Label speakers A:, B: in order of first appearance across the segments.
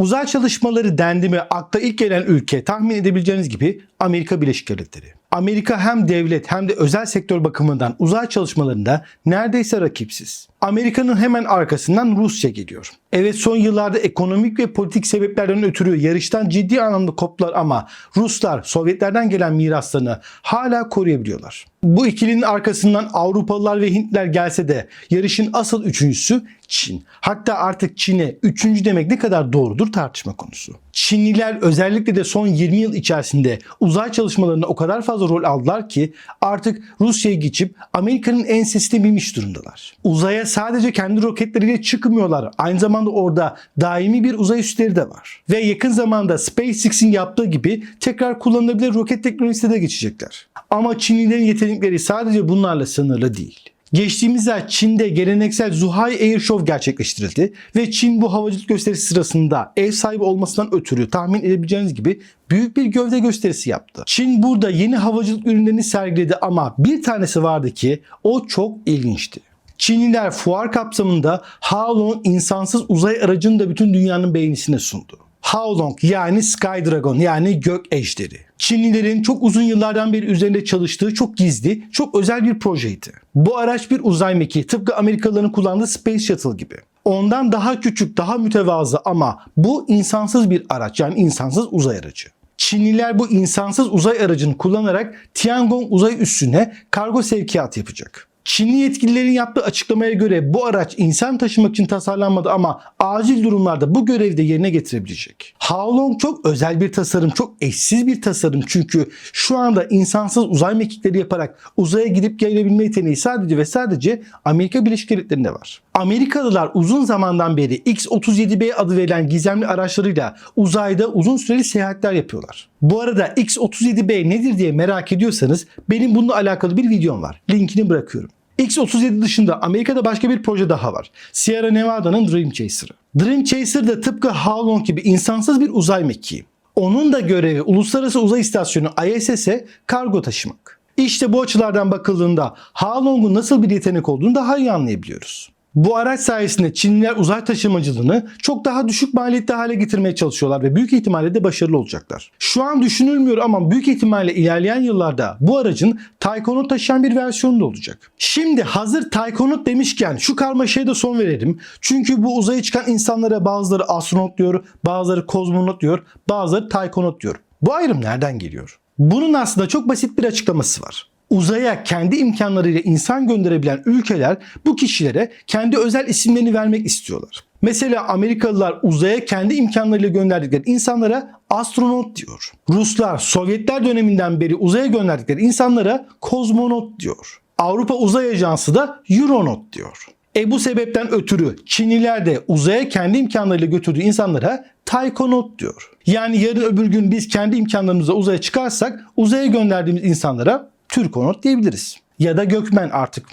A: Uzay çalışmaları dendi mi akla ilk gelen ülke tahmin edebileceğiniz gibi Amerika Birleşik Devletleri. Amerika hem devlet hem de özel sektör bakımından uzay çalışmalarında neredeyse rakipsiz. Amerika'nın hemen arkasından Rusya geliyor. Evet son yıllarda ekonomik ve politik sebeplerden ötürü yarıştan ciddi anlamda koptular ama Ruslar Sovyetlerden gelen miraslarını hala koruyabiliyorlar. Bu ikilinin arkasından Avrupalılar ve Hintler gelse de yarışın asıl üçüncüsü Çin. Hatta artık Çin'e üçüncü demek ne kadar doğrudur tartışma konusu. Çinliler özellikle de son 20 yıl içerisinde uzay çalışmalarına o kadar fazla rol aldılar ki artık Rusya'ya geçip Amerika'nın ensesine binmiş durumdalar. Uzaya sadece kendi roketleriyle çıkmıyorlar. Aynı zamanda orada daimi bir uzay üsleri de var. Ve yakın zamanda SpaceX'in yaptığı gibi tekrar kullanılabilir roket teknolojisine de geçecekler. Ama Çinlilerin yetenekleri sadece bunlarla sınırlı değil. Geçtiğimiz ay Çin'de geleneksel Zhuhai Air Show gerçekleştirildi ve Çin bu havacılık gösterisi sırasında ev sahibi olmasından ötürü tahmin edebileceğiniz gibi büyük bir gövde gösterisi yaptı. Çin burada yeni havacılık ürünlerini sergiledi ama bir tanesi vardı ki o çok ilginçti. Çinliler fuar kapsamında Haolong insansız uzay aracını da bütün dünyanın beğenisine sundu. Haolong yani Sky Dragon yani gök ejderi. Çinlilerin çok uzun yıllardan beri üzerinde çalıştığı çok gizli, çok özel bir projeydi. Bu araç bir uzay mekiği tıpkı Amerikalıların kullandığı Space Shuttle gibi. Ondan daha küçük, daha mütevazı ama bu insansız bir araç yani insansız uzay aracı. Çinliler bu insansız uzay aracını kullanarak Tiangong uzay üssüne kargo sevkiyatı yapacak. Çinli yetkililerin yaptığı açıklamaya göre bu araç insan taşımak için tasarlanmadı ama acil durumlarda bu görevi de yerine getirebilecek. Haolong çok özel bir tasarım, çok eşsiz bir tasarım çünkü şu anda insansız uzay mekikleri yaparak uzaya gidip gelebilme yeteneği sadece ve sadece Amerika Birleşik Devletleri'nde var. Amerikalılar uzun zamandan beri X-37B adı verilen gizemli araçlarıyla uzayda uzun süreli seyahatler yapıyorlar. Bu arada X-37B nedir diye merak ediyorsanız benim bununla alakalı bir videom var. Linkini bırakıyorum. X-37 dışında Amerika'da başka bir proje daha var. Sierra Nevada'nın Dream Chaser'ı. Dream Chaser da tıpkı Haolong gibi insansız bir uzay mekiği. Onun da görevi Uluslararası Uzay İstasyonu ISS'e kargo taşımak. İşte bu açılardan bakıldığında Haolong'un nasıl bir yetenek olduğunu daha iyi anlayabiliyoruz. Bu araç sayesinde Çinliler uzay taşımacılığını çok daha düşük maliyetli hale getirmeye çalışıyorlar ve büyük ihtimalle de başarılı olacaklar. Şu an düşünülmüyor ama büyük ihtimalle ilerleyen yıllarda bu aracın Taykonot taşıyan bir versiyonu da olacak. Şimdi hazır Taykonot demişken şu karmaşaya da son verelim. Çünkü bu uzaya çıkan insanlara bazıları astronot diyor, bazıları kozmonot diyor, bazıları Taykonot diyor. Bu ayrım nereden geliyor? Bunun aslında çok basit bir açıklaması var uzaya kendi imkanlarıyla insan gönderebilen ülkeler bu kişilere kendi özel isimlerini vermek istiyorlar. Mesela Amerikalılar uzaya kendi imkanlarıyla gönderdikleri insanlara astronot diyor. Ruslar Sovyetler döneminden beri uzaya gönderdikleri insanlara kozmonot diyor. Avrupa Uzay Ajansı da Euronaut diyor. E bu sebepten ötürü Çinliler de uzaya kendi imkanlarıyla götürdüğü insanlara Taykonot diyor. Yani yarın öbür gün biz kendi imkanlarımızla uzaya çıkarsak uzaya gönderdiğimiz insanlara Türkonot diyebiliriz. Ya da Gökmen artık.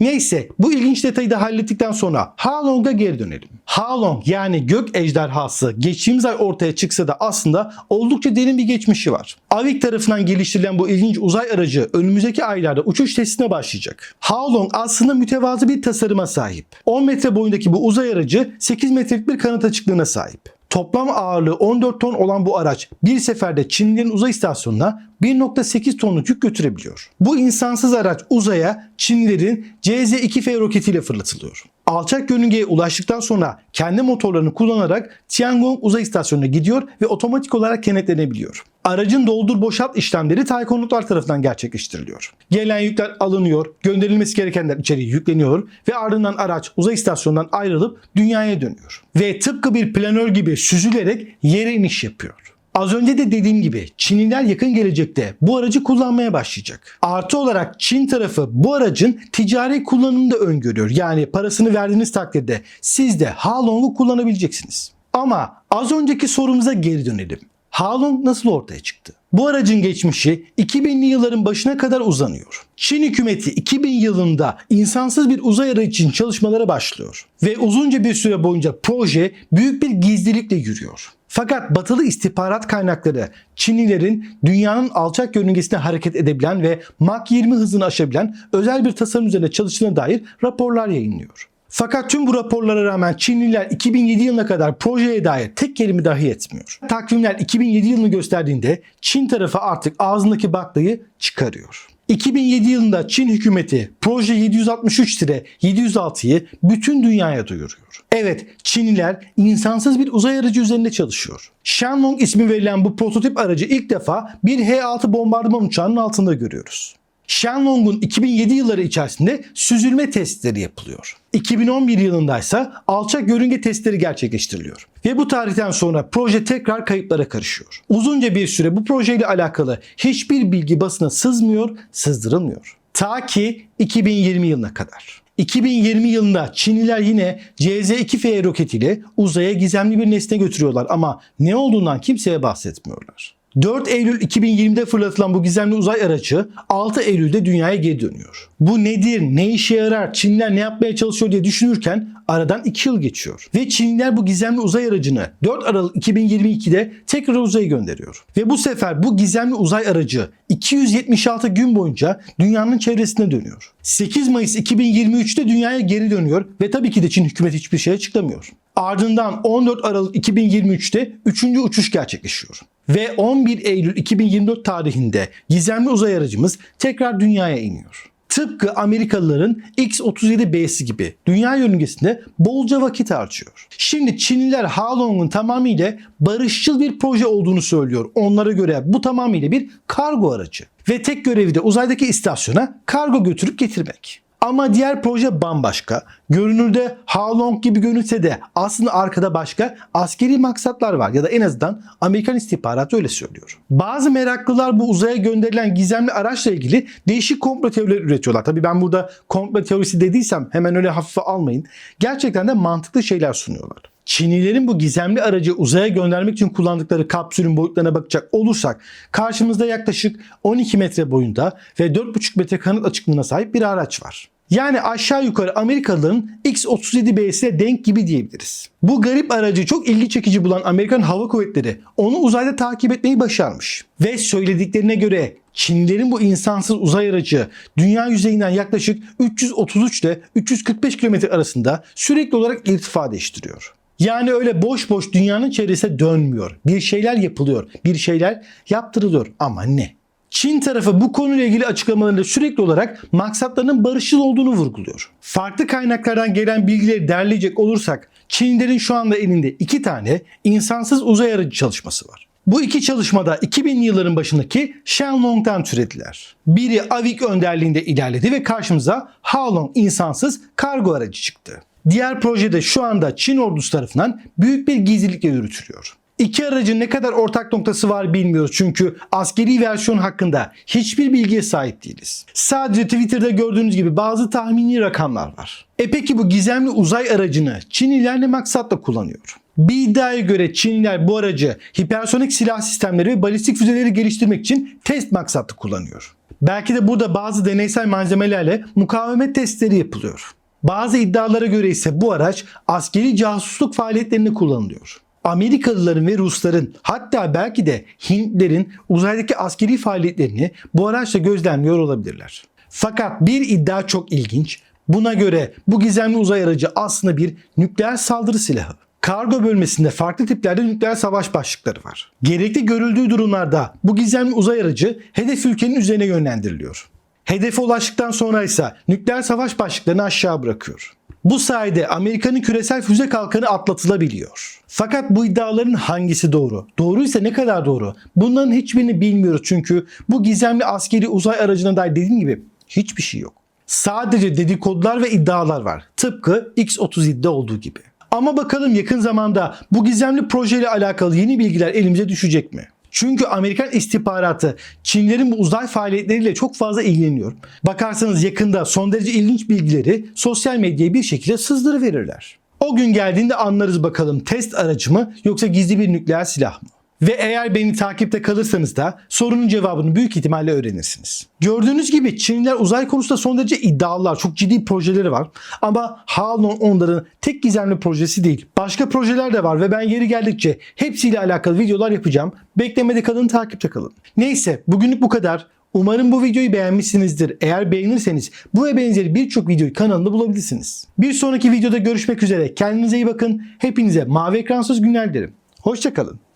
A: Neyse bu ilginç detayı da hallettikten sonra Halong'a geri dönelim. Halong yani gök ejderhası geçtiğimiz ay ortaya çıksa da aslında oldukça derin bir geçmişi var. Avik tarafından geliştirilen bu ilginç uzay aracı önümüzdeki aylarda uçuş testine başlayacak. Halong aslında mütevazı bir tasarıma sahip. 10 metre boyundaki bu uzay aracı 8 metrelik bir kanat açıklığına sahip. Toplam ağırlığı 14 ton olan bu araç bir seferde Çinlilerin uzay istasyonuna 1.8 tonluk yük götürebiliyor. Bu insansız araç uzaya Çinlilerin CZ-2F roketiyle fırlatılıyor. Alçak yörüngeye ulaştıktan sonra kendi motorlarını kullanarak Tiangong uzay istasyonuna gidiyor ve otomatik olarak kenetlenebiliyor. Aracın doldur boşalt işlemleri Taykonutlar tarafından gerçekleştiriliyor. Gelen yükler alınıyor, gönderilmesi gerekenler içeriye yükleniyor ve ardından araç uzay istasyonundan ayrılıp dünyaya dönüyor. Ve tıpkı bir planör gibi süzülerek yere iniş yapıyor. Az önce de dediğim gibi Çinliler yakın gelecekte bu aracı kullanmaya başlayacak. Artı olarak Çin tarafı bu aracın ticari kullanımını da öngörüyor. Yani parasını verdiğiniz takdirde siz de Halong'u kullanabileceksiniz. Ama az önceki sorumuza geri dönelim. Halong nasıl ortaya çıktı? Bu aracın geçmişi 2000'li yılların başına kadar uzanıyor. Çin hükümeti 2000 yılında insansız bir uzay aracı için çalışmalara başlıyor. Ve uzunca bir süre boyunca proje büyük bir gizlilikle yürüyor. Fakat batılı istihbarat kaynakları Çinlilerin dünyanın alçak yörüngesine hareket edebilen ve Mach 20 hızını aşabilen özel bir tasarım üzerine çalıştığına dair raporlar yayınlıyor. Fakat tüm bu raporlara rağmen Çinliler 2007 yılına kadar projeye dair tek kelime dahi etmiyor. Takvimler 2007 yılını gösterdiğinde Çin tarafı artık ağzındaki baklayı çıkarıyor. 2007 yılında Çin hükümeti proje 763-706'yı bütün dünyaya duyuruyor. Evet, Çinliler insansız bir uzay aracı üzerinde çalışıyor. Shenlong ismi verilen bu prototip aracı ilk defa bir H-6 bombardıman uçağının altında görüyoruz. Shenlong'un 2007 yılları içerisinde süzülme testleri yapılıyor. 2011 yılında ise alçak yörünge testleri gerçekleştiriliyor. Ve bu tarihten sonra proje tekrar kayıplara karışıyor. Uzunca bir süre bu projeyle alakalı hiçbir bilgi basına sızmıyor, sızdırılmıyor. Ta ki 2020 yılına kadar. 2020 yılında Çinliler yine CZ-2F roketiyle uzaya gizemli bir nesne götürüyorlar ama ne olduğundan kimseye bahsetmiyorlar. 4 Eylül 2020'de fırlatılan bu gizemli uzay aracı 6 Eylül'de dünyaya geri dönüyor. Bu nedir, ne işe yarar, Çinliler ne yapmaya çalışıyor diye düşünürken aradan 2 yıl geçiyor. Ve Çinliler bu gizemli uzay aracını 4 Aralık 2022'de tekrar uzaya gönderiyor. Ve bu sefer bu gizemli uzay aracı 276 gün boyunca dünyanın çevresine dönüyor. 8 Mayıs 2023'te dünyaya geri dönüyor ve tabii ki de Çin hükümeti hiçbir şey açıklamıyor. Ardından 14 Aralık 2023'te 3. uçuş gerçekleşiyor. Ve 11 Eylül 2024 tarihinde gizemli uzay aracımız tekrar dünyaya iniyor. Tıpkı Amerikalıların X-37B'si gibi dünya yörüngesinde bolca vakit harcıyor. Şimdi Çinliler Halong'un tamamıyla barışçıl bir proje olduğunu söylüyor. Onlara göre bu tamamıyla bir kargo aracı. Ve tek görevi de uzaydaki istasyona kargo götürüp getirmek. Ama diğer proje bambaşka. Görünürde Halong gibi görünse de aslında arkada başka askeri maksatlar var ya da en azından Amerikan istihbaratı öyle söylüyor. Bazı meraklılar bu uzaya gönderilen gizemli araçla ilgili değişik komplo teorileri üretiyorlar. Tabii ben burada komplo teorisi dediysem hemen öyle hafife almayın. Gerçekten de mantıklı şeyler sunuyorlar. Çinlilerin bu gizemli aracı uzaya göndermek için kullandıkları kapsülün boyutlarına bakacak olursak karşımızda yaklaşık 12 metre boyunda ve 4,5 metre kanat açıklığına sahip bir araç var. Yani aşağı yukarı Amerikalıların X-37B'sine denk gibi diyebiliriz. Bu garip aracı çok ilgi çekici bulan Amerikan Hava Kuvvetleri onu uzayda takip etmeyi başarmış. Ve söylediklerine göre Çinlilerin bu insansız uzay aracı dünya yüzeyinden yaklaşık 333 ile 345 kilometre arasında sürekli olarak irtifa değiştiriyor. Yani öyle boş boş dünyanın çevresine dönmüyor. Bir şeyler yapılıyor, bir şeyler yaptırılıyor ama ne? Çin tarafı bu konuyla ilgili açıklamalarında sürekli olarak maksatlarının barışçıl olduğunu vurguluyor. Farklı kaynaklardan gelen bilgileri derleyecek olursak Çinlilerin şu anda elinde iki tane insansız uzay aracı çalışması var. Bu iki çalışmada 2000 yılların başındaki Shenlong'dan türediler. Biri Avik önderliğinde ilerledi ve karşımıza Halong insansız kargo aracı çıktı. Diğer projede şu anda Çin ordusu tarafından büyük bir gizlilikle yürütülüyor. İki aracın ne kadar ortak noktası var bilmiyoruz çünkü askeri versiyon hakkında hiçbir bilgiye sahip değiliz. Sadece Twitter'da gördüğünüz gibi bazı tahmini rakamlar var. E peki bu gizemli uzay aracını Çinliler ne maksatla kullanıyor? Bir iddiaya göre Çinliler bu aracı hipersonik silah sistemleri ve balistik füzeleri geliştirmek için test maksatlı kullanıyor. Belki de burada bazı deneysel malzemelerle mukavemet testleri yapılıyor. Bazı iddialara göre ise bu araç askeri casusluk faaliyetlerinde kullanılıyor. Amerikalıların ve Rusların hatta belki de Hintlerin uzaydaki askeri faaliyetlerini bu araçla gözlemliyor olabilirler. Fakat bir iddia çok ilginç. Buna göre bu gizemli uzay aracı aslında bir nükleer saldırı silahı. Kargo bölmesinde farklı tiplerde nükleer savaş başlıkları var. Gerekli görüldüğü durumlarda bu gizemli uzay aracı hedef ülkenin üzerine yönlendiriliyor. Hedefe ulaştıktan sonra ise nükleer savaş başlıklarını aşağı bırakıyor. Bu sayede Amerika'nın küresel füze kalkanı atlatılabiliyor. Fakat bu iddiaların hangisi doğru? Doğruysa ne kadar doğru? Bunların hiçbirini bilmiyoruz çünkü bu gizemli askeri uzay aracına dair dediğim gibi hiçbir şey yok. Sadece dedikodular ve iddialar var. Tıpkı X-37'de olduğu gibi. Ama bakalım yakın zamanda bu gizemli projeyle alakalı yeni bilgiler elimize düşecek mi? Çünkü Amerikan istihbaratı Çinlerin bu uzay faaliyetleriyle çok fazla ilgileniyor. Bakarsanız yakında son derece ilginç bilgileri sosyal medyaya bir şekilde sızdırıverirler. O gün geldiğinde anlarız bakalım test aracı mı yoksa gizli bir nükleer silah mı? Ve eğer beni takipte kalırsanız da sorunun cevabını büyük ihtimalle öğrenirsiniz. Gördüğünüz gibi Çinliler uzay konusunda son derece iddialılar. Çok ciddi projeleri var. Ama Halon onların tek gizemli projesi değil. Başka projeler de var ve ben yeri geldikçe hepsiyle alakalı videolar yapacağım. Beklemede kalın, takipte kalın. Neyse bugünlük bu kadar. Umarım bu videoyu beğenmişsinizdir. Eğer beğenirseniz bu ve benzeri birçok videoyu kanalımda bulabilirsiniz. Bir sonraki videoda görüşmek üzere. Kendinize iyi bakın. Hepinize mavi ekransız günler dilerim. Hoşçakalın.